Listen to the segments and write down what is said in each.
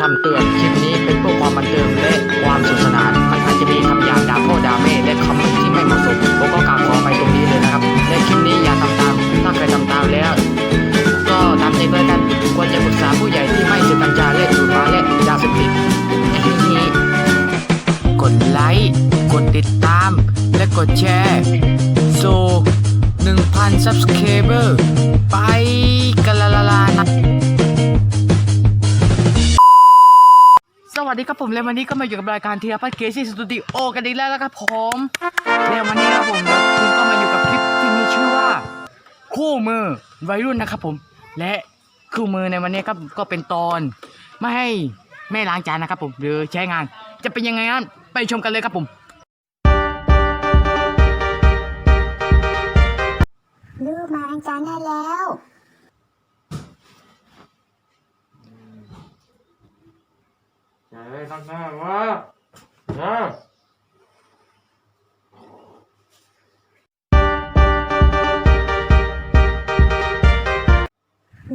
คำเตือน คลิปนี้เป็นเพื่อความบันเทิงและความสนุกสนาน มันอาจจะมีคำหยาบด่าพ่อด่าแม่และคำที่ไม่เหมาะสมผมก็กราบขอไปตรงนี้เลยนะครับ และคลิปนี้อย่าทำตาม ถ้าใครทำตามแล้ว ก็ตามใจเพื่อนกัน ควรจะปรึกษาผู้ใหญ่ที่ไม่เสพกัญชาและสูบบุรี่และยาเสพติดนี้ กดไลค์ กดติดตาม และกดแชร์โซ1,000 subscriber ไปกันละละลานะ วัสดีครับผมและวันนี้ก็มาอยู่กับรายการเทีรพัฒน์เคซี่สตูดิโอกันอีกแล้วนะครับผมและวันนี้ครับผมคุณก็มาอยู่กับคลิปที่มีชื่อว่า คู่มือวัยรุ่นนะครับผม และคู่มือในวันนี้ครับก็เป็นตอนไม่ให้แม่ล้างจานนะครับผมหรือใช้งาน จะเป็นยังไงนั้นไปชมกันเลยครับผม ลูกมาล้างจานได้แล้ว เฮ้ยตั้งหน้าวะนะ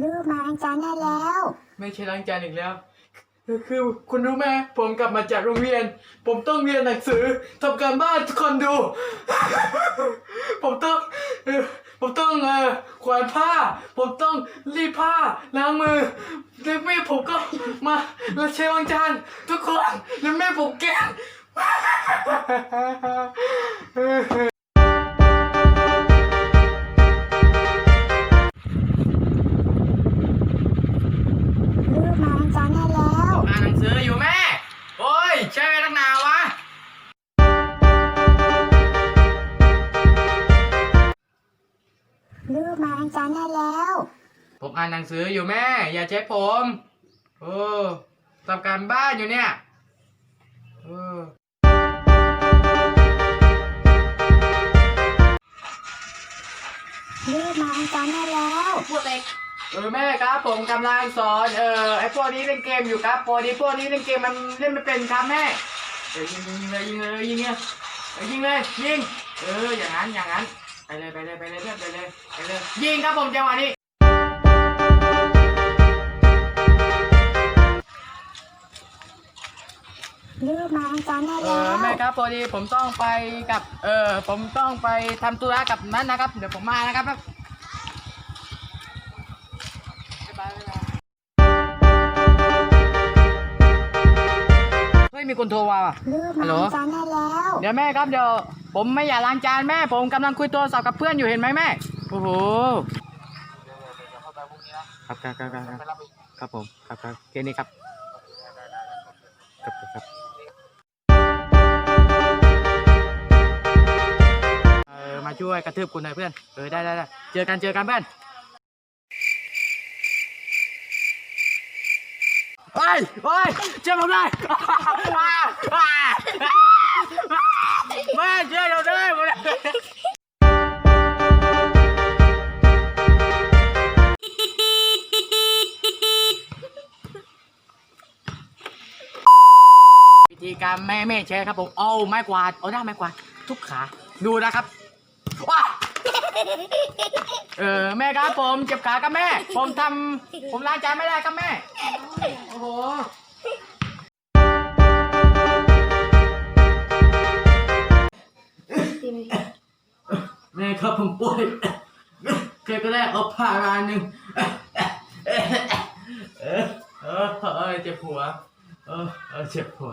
ลูกมาล้างจานได้แล้ว ไม่ใช่ล้างจานอีกแล้ว คือคือคุณรู้ไหมผมกลับมาจากโรงเรียน ผมต้องเรียนหนังสือทำการบ้านทุกคนดู ผมต้องอ ผมต้องเอ่อขวานผ้า ผมต้องรีดผ้าล้างมือแล้วแม่ผมก็มาแล้วเชล้างจานทุกคนแล้วแม่ผมแกล้งลูกมาล้างจานได้แล้ว อ่านหนังสืออยู่แม่ โอ้ยใช่ไหมนักหนาวะลูกมาล้าง จานได้แล้ว ผมอ่านหนังสืออยู่แม่ อย่าใช้ผมโอ้ทำการบ้านอยู่เนี่ยเออลูกมาล้างจานได้แล้ว พูดเลยเออแม่ครับผมกำลังสอนเออไอพวกนี้เล่นเกมอยู่ครับพอดีพวกนี้เล่นเกมมันเล่นไม่เป็นครับแม่เออยิงยิงเลยยิงเลยยิงเลยเออยิงเลยยิงเอออย่างนั้นอย่างนั้นไป เลยไปเลยไปเลยเพื่อนไปเลยไปเลยยิงครับผมจังหวะนี้ลูกมาล้างจานได้เอแล้อวแม่ครับพอดีผมต้องไปกับ เออผมต้องไปทำธุระกับนั้นนะครับ เดี๋ยวผมมานะครับบ๊ายบายบ๊ายบายเฮ้ยมีคนโทรมาว่ะลูกฮัมาลโหลล้างจานได้แล้ว เดี๋ยวแม่ครับเดี๋ยว ผมไม่อยากล้างจานแม่ ผมกำลังคุยโทรศัพท์กับเพื่อนอยู่เห็นไหมแม่ โอ้โห ครับครับครับครับครับครับผม ครับครับแค่นี้ครับ ครับครับเออมาช่วยกระทืบกูหน่อยเพื่อน เออได้ได้ได้เจอกันเจอกันเพื่อนไปไปเจอผมเล ม่เจอเราด้วยมาวิธีการแม่แม่แชร์ครับผมเอาไม้กวาดเอาได้ไม้กวาดทุกขาดูนะครับว้าเออแม่ครับผมเจ็บขาครับแม่ ผมทำผมล้างจานไม่ได้ครับแม่โอ้โห ครับผมป่วยใครก็ได้เอาผ้ามานหนึ่งเออเออเจ็บหัวเออเออเจ็บหัว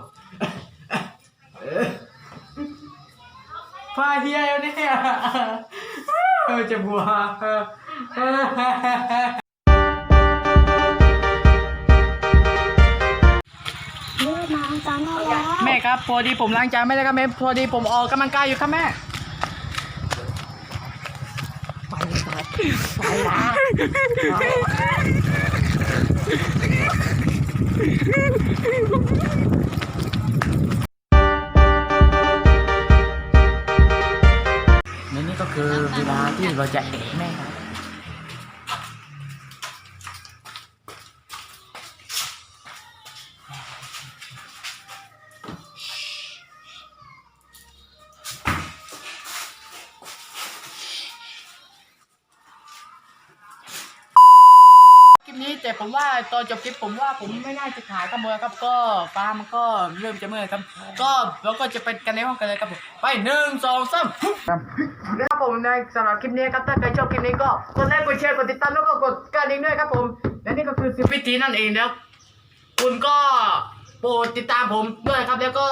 ผ้าเฮียอยู่เนี่ยเออเจ็บหัวแล้วแม่ครับพอดีผมล้างจานไม่ได้ครับแม่พอดีผมออกกำลังกายอยู่ครับแม่ และนี่ก็คือเวลาที่เราจะเอกแม่ครับ ผมว่าตอนจบคลิปผมว่าผมไม่น่าจะถ่ายครับผมครับก็ฟ้ามันก็เริ่มจะมืดครับ ก็เราก็จะไปกันในห้องกันเลยครับผมไปหนึ่งสองสามนะครับผมในสำหรับคลิปนี้ครับถ้าใครชอบคลิปนี้ก็กดไลค์กดแชร์กดติดตามแล้วก็กดกระดิ่งด้วยครับผมและนี่ก็คือสิบวิธีนั่นเองแล้ว คุณก็โปรดติดตามผมด้วยครับ แล้วก็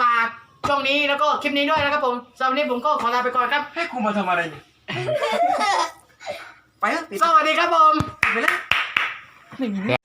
ฝากช่องนี้แล้วก็คลิปนี้ด้วยนะครับผมสำหรับวันนี้ผมก็ขอลาไปก่อนครับให้กูมาทำอะไรเนี่ยไปเถอะปิดสวัสดีครับผม ไปเลยไม่มี